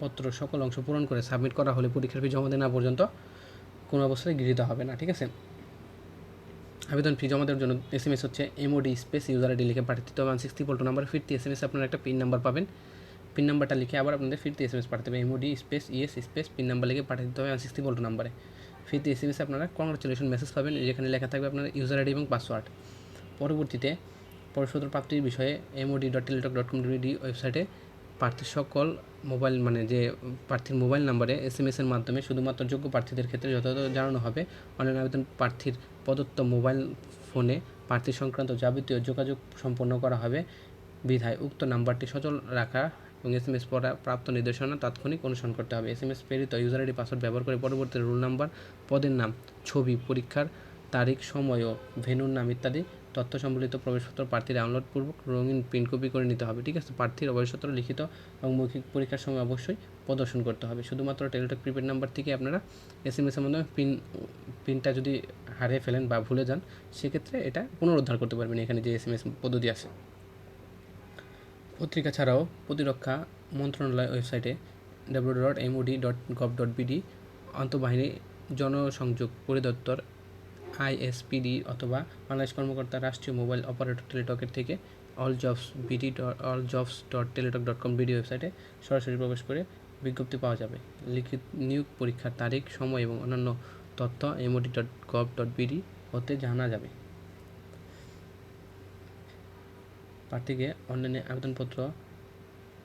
পত্র সকল অংশ পূরণ করে সাবমিট করা হলে পরীক্ষার ফি জমা দেওয়া পর্যন্ত কোনো অবস্থায় গৃহীত হবে না, ঠিক আছে? আবেদন ফি জমা দেওয়ার জন্য এস এম এস হচ্ছে এমওডি স্পেস ইউজার আইডি লিখে পাঠাতে হবে। ওয়ান সিক্সটি পল্টু নাম্বার ফিরতি এস এম এস আপনারা একটা পিন নাম্বার পাবেন। পিন নাম্বারটা লিখে আবার আপনাদের ফিরতি এস এম এস পাঠাতে হবে MOD space ES space PIN number লিখে পাঠিয়ে দিতে হবে ওয়ান সিক্সটি পল্টু নাম্বারে ফিরতি এস এম এস আপনারা কংগ্রেচুলেশন মেসেজ পাবেন, যেখানে লেখা থাকবে আপনার ইউজার আইডি এবং পাসওয়ার্ড পরবর্তীতে পরিশোধ প্রাপ্তির বিষয়ে MOD dot Teletalk dot com D ওয়েবসাইটে প্রার্থীর সকল মোবাইল মানে যে প্রার্থীর মোবাইল নাম্বারে এস এম এসের মাধ্যমে শুধুমাত্র যোগ্য প্রার্থীদের ক্ষেত্রে যথাযথ জানানো হবে। অনলাইন আবেদন প্রার্থীর প্রদত্ত মোবাইল ফোনে প্রার্থী সংক্রান্ত যাবতীয় যোগাযোগ সম্পন্ন করা হবে। বিধায় উক্ত নাম্বারটি সচল রাখা এবং এস এম এস প্রাপ্ত নির্দেশনা তাৎক্ষণিক অনুসরণ করতে হবে। এস এম এস প্রেরিত ইউজার আইডি পাসওয়ার্ড ব্যবহার করে পরবর্তী রোল নাম্বার, পদের নাম, ছবি, পরীক্ষার তারিখ, সময় ও ভেন্যুর নাম ইত্যাদি তথ্য সম্বলিত প্রবেশপত্র প্রার্থীর ডাউনলোড পূর্বক রঙিন প্রিন্ট কপি করে নিতে হবে, ঠিক আছে? প্রার্থীর অবসরপত্র লিখিত এবং মৌখিক পরীক্ষার সময় অবশ্যই প্রদর্শন করতে হবে। শুধুমাত্র টেলিটক প্রিপেড নাম্বার থেকে আপনারা এস এম এসের মাধ্যমে পিন পিনটা যদি হারিয়ে ফেলেন বা ভুলে যান, সেক্ষেত্রে এটা পুনরুদ্ধার করতে পারবেন এখানে যে এস এম এস পদ্ধতি আছে। পত্রিকা ছাড়াও প্রতিরক্ষা মন্ত্রণালয় ওয়েবসাইটে W dot MOD dot gov dot BD আন্তঃবাহিনী জনসংযোগ পরিদপ্তর আইএসপিডি অথবা বাংলাদেশ কর্মকর্তা রাষ্ট্রীয় মোবাইল অপারেটর টেলিটকের থেকে all jobs BD all jobs dot Teletalk dot com BD ওয়েবসাইটে সরাসরি প্রবেশ করে বিজ্ঞপ্তি পাওয়া যাবে। লিখিত নিয়োগ পরীক্ষার তারিখ, সময় এবং অন্যান্য তথ্য MOD dot gov dot BD হতে জানা যাবে। প্রার্থীকে অনলাইনে আবেদনপত্র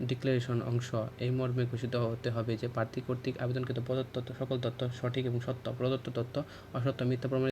ডিক্লারেশন অংশ এই মর্মে ঘোষিত হতে হবে যে প্রার্থী কর্তৃক আবেদনকৃত প্রদত্ত সকল তথ্য সঠিক এবং সত্য, প্রদত্ত তথ্য অসত্য, মিথ্যা প্রমাণ